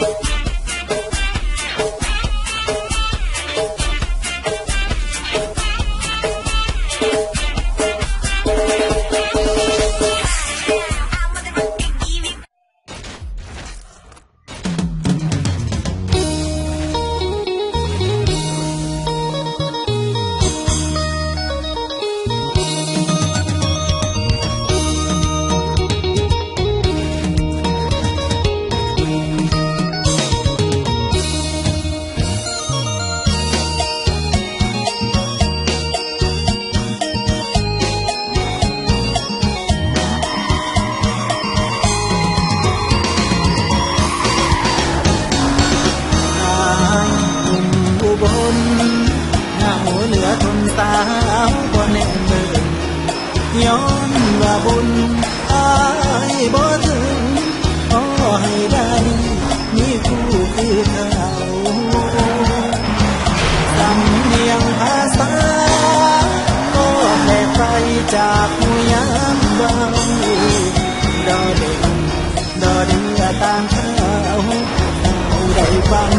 หาวบ่แน่เบิ่งย้อนว่าบุญอายบ่ถึงขอให้ได้มีคู่คือเขาสำเนียงภาษาก็แปลกไปจากหูยามเบาดอเด็กดอเดือตามเขาเอาได้ฟัง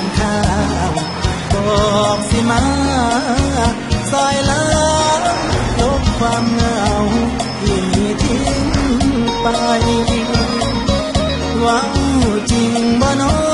ยงข้าวบอกสิมาซอยล้างลบความเหงาที่ทิ้งไปหวังจริงบ่นอ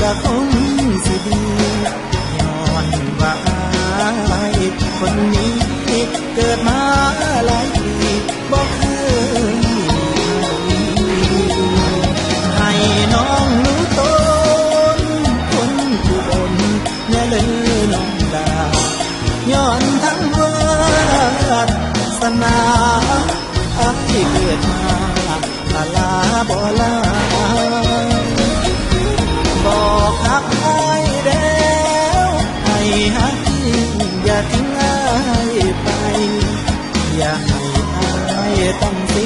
ก็คงสิดีย้อนว่าอายคนนี้เกิดมาหลายปีบอกเคยให้น้องรู้ตนคนผู้บนแน่เลยน้องดาย้อนทั้งวาสนาอายเกิดมาลาลาบ่ลา อ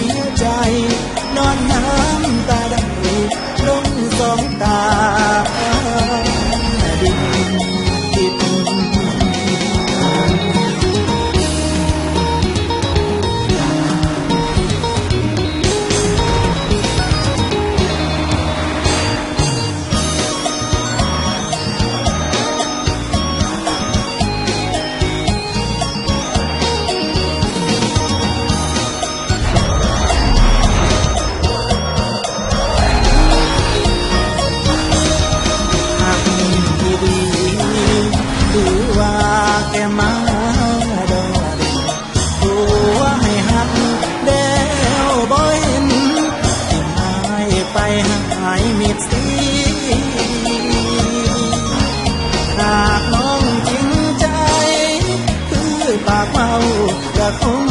ดสีหากน้องจริงใจ คือปากเมาก็คง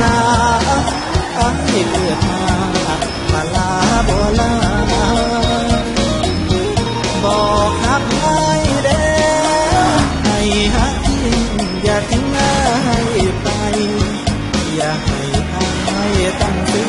นาอันเดือดมามาลาบัวลาบอกหับไอ้เด้ให้หักยิ้งอย่าทิ้งให้ไป อย่าให้ไอ้ตั้งเสี